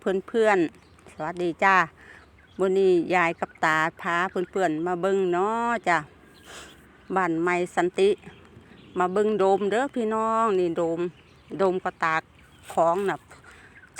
เพื่อนเพื่อนๆสวัสดีจ้าวันนี้ยายกับตาพาเพื่อนเพื่อนๆมาเบิ้งเนาะจ้าบ้านไม้สันติ มาเบิ้งโดมเด้อพี่น้องนี่โดมโดมก็ตากของนะ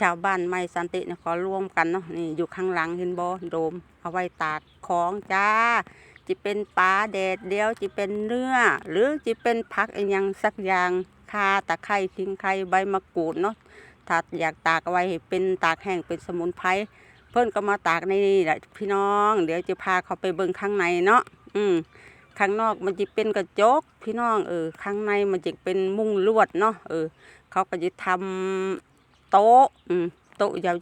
ชาวบ้านไม้สันติเนี่ยขาร่วมกันเนาะนี่อยู่ข้างหลังเห็นบ่โดม เอาไว้ตากของจ้าจะเป็นปลาแดดเดียวจะเป็นเนื้อ หรือจะเป็นผักอะไรอย่างสักอย่างคาตะไคร้ทิ้งไข่ใบมะกรูดเนาะ ถ้าอยากตากเอาไว้เป็นตากแห้งเป็นสมุนไพรเพิ่นก็มาตากในนี่แหละพี่น้อง เดี๋ยวจะพาเขาไปเบิ่งข้างในเนาะอืมข้างนอกมันจะเป็นกระจก พี่น้องเออข้างในมันจะเป็นมุ้งลวดเนาะเออ เขาก็จะทำโต๊ะอืมโต๊ะยา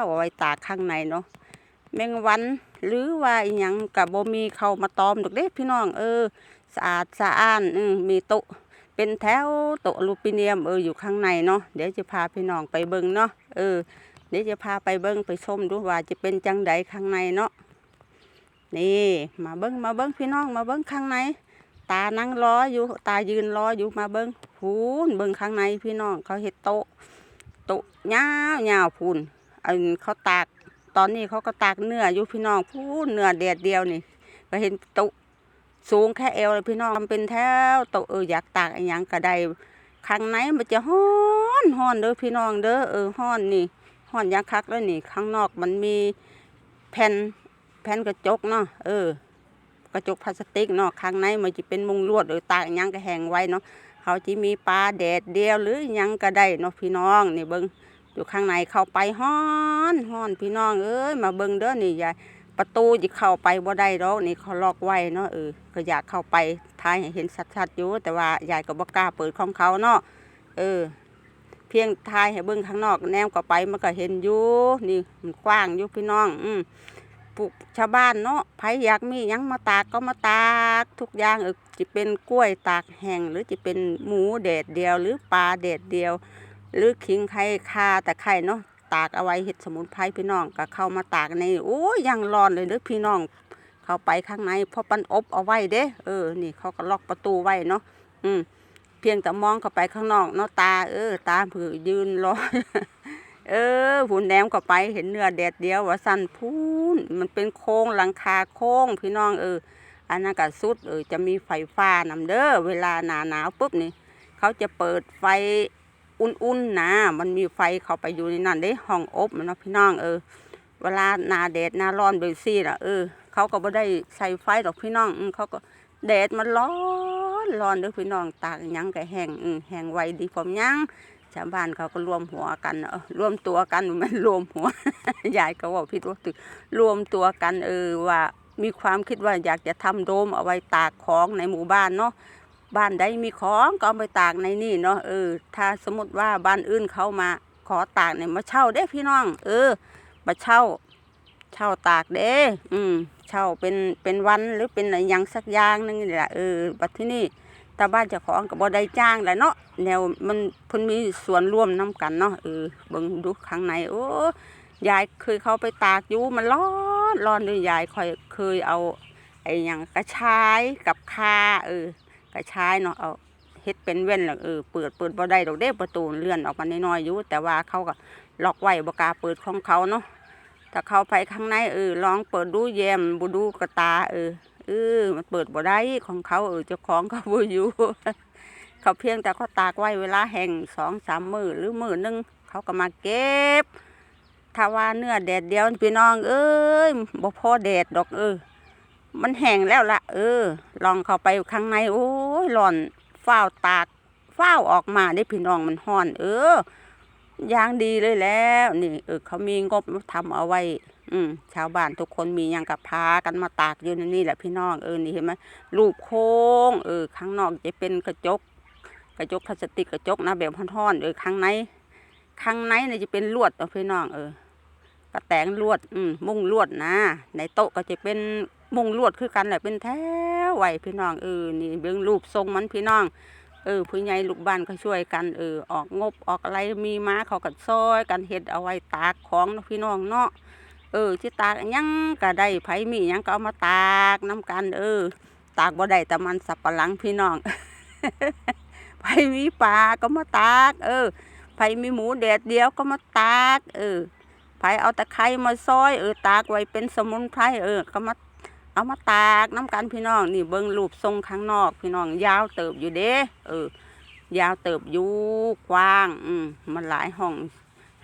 วๆเอาไว้ตากข้างในเนาะแมงวันหรือว่าอหยังกับบ่มีเขามาตอมดอกเด้พี่น้องเออ สะอาดสะอ้านอือมีโต๊ะ เป็นแถวโต๊ะอลูมิเนียมเอออยู่ข้างในเนาะเดี๋ยวจะพาพี่น้องไปเบิ่งเนาะเออเดี๋ยวจะพาไปเบิ่งไปชมดูว่าจะเป็นจังใดข้างในเนาะนี่มาเบิ่งมาเบิ่งพี่น้องมาเบิ่งข้างใน ตานั่งรออยู่ตายืนรออยู่มาเบิ่งพูนเบิ่งข้างในพี่น้องเขาเฮ็ดโตโตยาวยาวพูนอันเขาตากตอนนี้เขาก็ตากเนื้ออยู่พี่น้องพูดเนื้อแดดเดียวนี่ ก็เห็นตุ สูงแค่เอวเลยพี่น้องทำเป็นแถวตุเอออยากตากอะไรยังก็ได้ข้างในมันจะฮ้อนฮ้อนเด้อพี่น้องเด้อเออฮ้อนนี่ฮ้อนอยังคักแล้วนี่ ข้างนอกมันมีแผ่นแผ่นกระจกเนาะเออ กระจกพลาสติกเนาะข้างในมันจะเป็นมุงลวดหรือตากอิหยังก็แหงไว้เนาะเขาจะมีปลาแดดเดียวหรืออยังก็ได้เนาะพี่น้องนี่เบิ้งอยู่ข้างในเข้าไปฮ้อนฮ้อนพี่น้องเอ้ยมาเบิ่งเด้อนี่ยาย ประตูจะเข้าไปบ่ได้ดอกนี่เขาล็อกไว้เนาะเออก็อยากเข้าไปทายเห็นชัดๆอยู่แต่ว่ายายก็บ่กล้าเปิดของเขาเนาะเออ เพียงทายให้เบิ่งข้างนอก แนมก็ไปมันก็เห็นอยู่นี่มันกว้างอยู่พี่น้อง อืมปลูกชาวบ้านเนาะไผอยากมียังมาตากก็มาตากทุกอย่างเออจะเป็นกล้วยตากแห้งหรือจะเป็นหมูแดดเดียว หรือปลาแดดเดียว หรือขิงไข่คาแตะไคร่เนาะ ตากเอาไว้เห็ดสมุนไพรพี่น้องก็เข้ามาตากในโอ้ยยังร้อนเลยเด้อพี่น้อง เข้าไปข้างในพราะปันอบเอาไว้เด้เออนี่เขาก็ล็อกประตูไว้เนาะอืมเพียงแต่มองเข้าไปข้างนอกเนาะตา เออ ตาผือยืนรอเออผุนแหนมเข้าไปเห็นเนื้อแดดเดียวว่าสั่นพูนมันเป็นโค้งหลังคาโค้งพี่น้องเอออันนั้นก็สุดเออจะมีไฟฟ้านำเด้อเวลาหนาหนาวปุ๊บนี่เขาจะเปิดไฟ อุ่นๆนะมันมีไฟเข้าไปอยู่ในนั้นเด้ห้องอบมันเนาะพี่น้องเออ เวลาหนาแดดหนาร้อนเบซี่ล่ะเออเขาก็บ่ได้ใส่ไฟดอกพี่น้องเขาก็แดดมันร้อนร้อนเด้อพี่น้องตากยังก็แห้งแห้งไวดีผมยังชาวบ้านเขาก็รวมหัวกันเออรวมตัวกันมันรวมหัวยายก็บอกพี่ตัวตึกรวมตัวกันเออว่ามีความคิดว่าอยากจะทำโดมเอาไว้ตากของในหมู่บ้านเนาะ บ้านใดมีของก็เอาไปตากในนี่เนาะเออ ถ้าสมมติว่าบ้านอื่นเขามาขอตากเนี่ยมาเช่าเด้พี่น้อง เออ มาเช่า เช่าตากเด้ อืม เช่าเป็นเป็นวันหรือเป็นอะไรย่างสักอย่างหนึงนี่แหละเออบัดที่นี่แต่บ้านเจ้าของก็บ่ได้จ้างแหละเนาะแนวมันเพิ่นมีส่วนร่วมนํกันเนาะเออเบิ่งดูข้างในโอ้ยายเคยเข้าไปตากอยู่มันร้อนร้อนเลยยายคอยเคยเอาไอ้ยังกระชายกับคาเออ กระชายเนาะเอาเฮ็ดเป็นเว้นแล้วเออเปิดเปิดบ่ได้ดอกเด้ประตูเลื่อนออกมาน้อยๆอยู่แต่ว่าเขาก็ล็อกไว้บ่กล้าเปิดของเขาเนาะถ้าเขาไปข้างในเออลองเปิดดูแยมบ่ดูกระตาเออเออมันเปิดบ่ได้ของเขาเออเจ้าของเขาบ่อยู่เขาเพียงแต่เขาตากไว้เวลาแห้งสองสามมือหรือมือหนึงเขาก็มาเก็บถ้าว่าเนื้อแดดเดียวพี่น้อง เอ้ยบ่พอแดดดอกเออ มันแห้งแล้วละเออ ลองเข้าไปข้างใน โอ้ยร้อนฟ้าวตากฟ้าวออกมาได้พี่น้องมันห้อน เออย่างดีเลยแล้ว นี่ เออเขามีงบทำเอาไว้ อืมชาวบ้านทุกคนมียังกับพากันมาตากอยู่ในนี่แหละพี่น้องเออนี่เห็นไหมรูปโค้ง เออ ข้างนอกจะเป็นกระจก กระจกพลาสติกกระจกนะแบบท่อนๆเออข้างในข้างในเนี่ยจะเป็นลวดเอาพี่น้องเออ กระแตงลวด อืมมุ้งลวดนะ ในโต๊ะก็จะเป็นมุงลวดคือกันแหละเป็นแถวไหวพี่น้องเออนี่เบื้องรูปทรงมันพี่น้อง เออผู้ใหญ่ลูกบ้านเขาช่วยกันเออออกงบออกอะไรมีม้าเขาก็ซอยกันเฮ็ดเอาไว้ตากของพี่น้องเนาะเออที่ตากยังก็ได้ไผมียังก็เอามาตากน้กันเออ ตากบ่ได้แต่มันสับปะหลังพี่น้องไผมีปลาก็มาตาก เออไผมีหมูแดดเดียวก็มาตาก เออ ไผเอาตะไคร้มาซอยเออตากไว้เป็นสมุนไพรเออก็มาเอามาตากน้ำกันพี่น้องนี่เบิ่งรูปทรงข้างนอก พี่น้องยาวเติบอยู่เด้เออยาวเติบอยู่กว้าง อืมมันหลายห้อง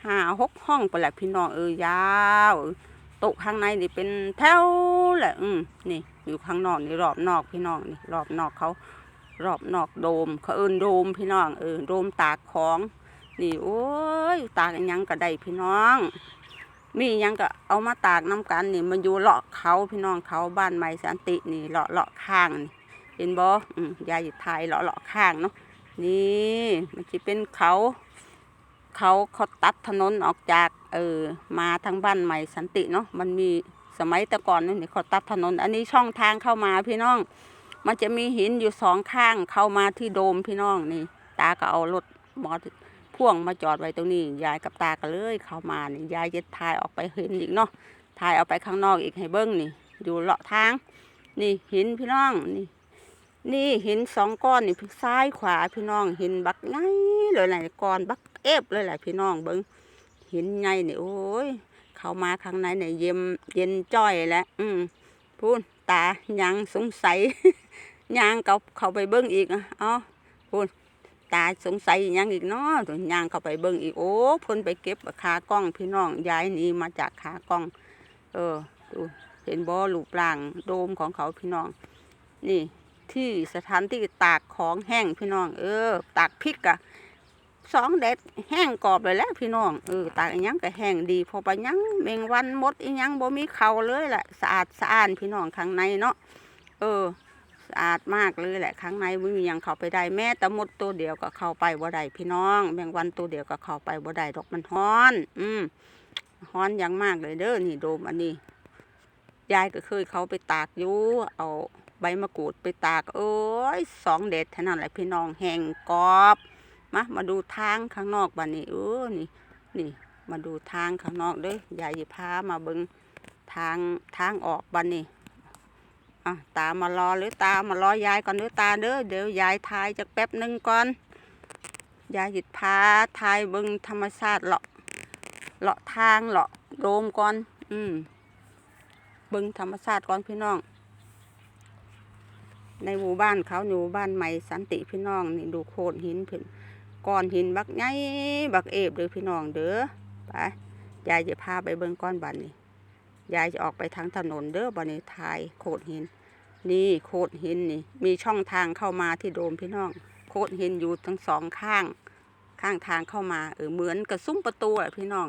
ห้าหกห้องไปแหละพี่น้องเออยาวโต๊ะข้างในนี่เป็นแถวแหละอืมนี่อยู่ข้างนอกนี่รอบนอกพี่น้องนี่รอบนอกเขารอบนอกโดมเขาเอินโดมพี่น้องเออโดมตากของ นี่โอ้ยตากยังก็ได้พี่น้อง มียังก็เอามาตากน้ำกันนี่มันอยู่เลาะเขาพี่น้องเขาบ้านใหม่สันตินี่เลาะเลาะข้างนี่เห็นบ่อยายอยู่ไทยเลาะเลาะข้างเนาะนี่มันจะเป็นเขา เขาเขาตัดถนนออกจากเออมาทางบ้านใหม่สันติเนาะมันมีสมัยแต่ก่อนนี่เขาตัดถนน อันนี้ช่องทางเข้ามาพี่น้อง มันจะมีหินอยู่สองข้างเข้ามาที่โดมพี่น้องนี่ ตาก็เอารถมอเตอร์ พ่วงมาจอดไว้ตรงนี้ ยายกับตาก็เลยเข้ามานี่ยายจะถ่ายออกไปเห็นอีกเนาะถ่ายเอาไปข้างนอกอีกให้เบิ้งนี่ อยู่เลาะทาง นี่หินพี่น้องนี่ นี่หินสองก้อนนี่ซ้ายขวาพี่น้องหินบักไงเลยแหละก้อนบักเอฟเลยแหละพี่น้องเบิ้งหินไงนี่โอ้ยเข้ามาข้างในเนี่ยเย็นเย็นจ้อยแล้วอืมพูนตายังสงสัยยางเขาเขาไปเบิ้งอีกอะอ๋อพูน ตาสงสัยยังอีกเนาะตัวยางเข้าไปเบิ้งอีกโอ้พ่นไปเก็บขากล้องพี่น้องย้ายนีมาจากขากล้อง เออดูเห็นบ่อลูปร่างโดมของเขาพี่น้อง นี่ที่สถานที่ตากของแห้งพี่น้อง เออ ตากพริกอะสองเด็ดแห้งกรอบเลยแหล้วพี่น้องเออตากอีหยังก็แห้งดีพอไปยังแมงวันมดอีหยังบ่มีเขาเลยแหละสะอาดสะอ้านพี่น้องข้างในเนาะเออ อาดมากเลยแหละข้างในไม่มียังเข้าไปได้แม้แต่มดตัวเดียวก็เข้าไปบ่ได้พี่น้อง แมงวันตัวเดียวก็เข้าไปบ่ได้ดอกมันฮ้อน อืมฮ้อนอย่างมากเลยเด้อนี่โดมอันนี้ยายก็เคยเขาไปตากอยู่เอาใบมะกรูดไปตากโอ้ยสองเด็ดเท่านั้นแหละพี่น้องแห้งกอบ มามาดูทางข้างนอกบ้านนี้เออนี่นี่ มาดูทางข้างนอกเด้อยายจะพามาเบิงทางทางออกบ้านนี้ อะตามารอหรือตามารอยายก่อนหรือตาเด้อเดี๋ยวยายทายจากแป๊บหนึ่งก่อนยายหยุดพาทายเบิงธรรมชาติเลาะเลาะทางเลาะโดมก่อน อืมเบิงธรรมชาติก่อนพี่น้อง ในหมู่บ้านเขาอยู่บ้านใหม่สันติพี่น้องนี่ดูโขดหินเพิ่นก้อนหินบักไงบักเอฟเลยพี่น้องเด้อไปยายจะพาไปเบิงก้อนบันนี่ ยายจะออกไปทางถนนเด้อบันเนทายโขดหิน นี่โขดหินนี่ มีช่องทางเข้ามาที่โดมพี่น้องโขดหินอยู่ทั้งสองข้าง ข้างทางเข้ามาเออเหมือนกับซุ้มประตูแหละพี่น้อง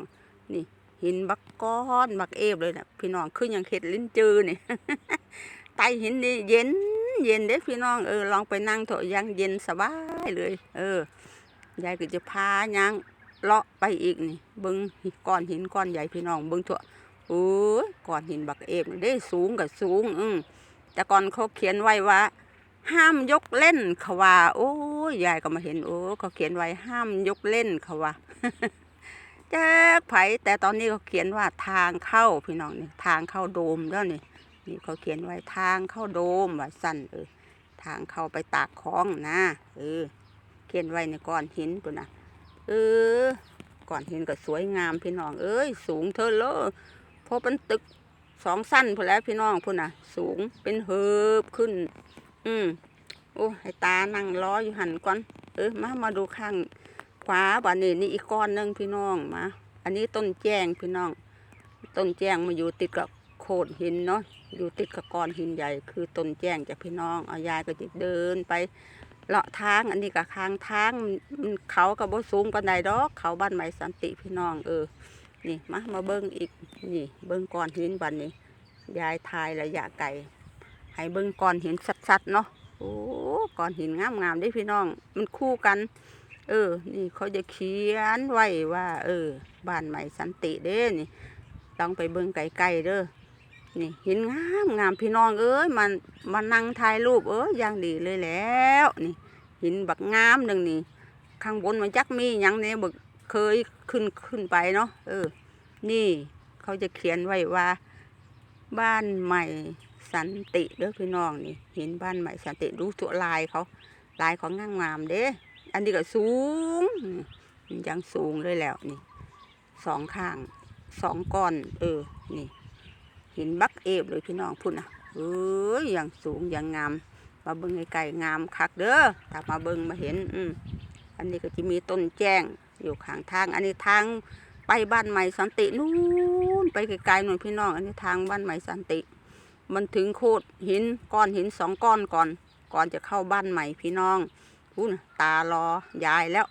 นี่ หินบักก้อนบักเอฟเลยนะพี่น้องขึ้นอย่างเห็ดลิ้นจือนี่ใต้หินนี่เย็นเย็นเด้อพี่น้องเออลองไปนั่งเถอะยังเย็นสบายเลย เออยายก็จะพายังเลาะไปอีกนี่เบิ้งก้อนหินก้อนใหญ่พี่น้องเบิ้งเถอะ โอ้ยก่อนหินบักเอฟได้สูงกับสูง อืมแต่ก่อนเขาเขียนไว้ว่า ห้ามยกเล่นขาวาโอ้ยยายก็มาเห็นโอ้เขาเขียนไว้ห้ามยกเล่นขาวาแจ๊กไผแต่ตอนนี้เขาเขียนว่าทางเข้าพี่น้องนี่ทางเข้าโดมแล้วนี่นี่เขาเขียนไว้ทางเข้าโดมว่าสั้นเออทางเข้าไปตากของนะเออเขียนไว้ในก้อนหินปุ่นนะเออก้อนหินก็สวยงามพี่น้องเอ้ยสูงเธอเล เพราะเป็นตึกสองสั้นพอแล้วพี่น้องพุ่นน่ะ สูงเป็นเฮิบขึ้น อืมโอ้ให้ตานั่งล้ออยู่หันก่อน เออมามาดูข้างขวาบ้านนี้นี่อีกก้อนหนึงพี่น้องมาอันนี้ต้นแจ้งพี่น้อง ต้นแจ้งมาอยู่ติดกับโขดหินเนาะอยู่ติดกับก้อนหินใหญ่ คือต้นแจ้งจากพี่น้องเอายายก็จะเดินไปเลาะทางอันนี้กับทางทางเขากับบ่สูงปานใดดอก เขาบ้านใหม่สันติพี่น้องเออ นี่มามาเบิ้งอีกนี่เบิ้งก้อนหินบันนี้ยายทายระยะไกลให้เบิ้งก้อนหินชัดๆเนาะโอ้ก้อนหินงามๆเด้พี่น้อง มันคู่กัน เออ นี่เขาจะเขียนไว้ว่า เออบ้านใหม่สันติเด้นี่ต้องไปเบิ้งไกลๆเด้อนี่หินงามงามพี่น้องเอ้ยมันมานั่งถ่ายรูปเอ้ยอย่างดีเลยแล้ว นี่ หินบักงามหนึ่งนี่ข้างบนมันจักมีหยังเนี่ยบึก เคยขึ้นขึ้นไปเนาะเออ นี่เขาจะเขียนไว้ว่า บ้านใหม่สันติเด้อพี่น้องนี่เห็นบ้านใหม่สันติดูตัวลายเขาลายของงามงามเด้อันนี้ก็สูงยังสูงเลยแล้วนี่สองข้างสองก้อน เออ นี่หินบักเอฟเลยพี่น้องพุ่นอะเอ้ยอย่างสูงอย่างงาม มาเบิ่งไกลๆงามคักเด้อถ้ามาเบิ่งมาเห็น อืมอันนี้ก็จะมีต้นแจ้ง อยู่ข้างทาง อันนี้ทางไปบ้านใหม่สันตินู่นไปไกลๆหน่อยพี่น้อง อันนี้ทางบ้านใหม่สันติ มันถึงโคดหินก้อนหินสองก้อนก่อน ก่อนจะเข้าบ้านใหม่พี่น้องพูนตารอยายแล้ว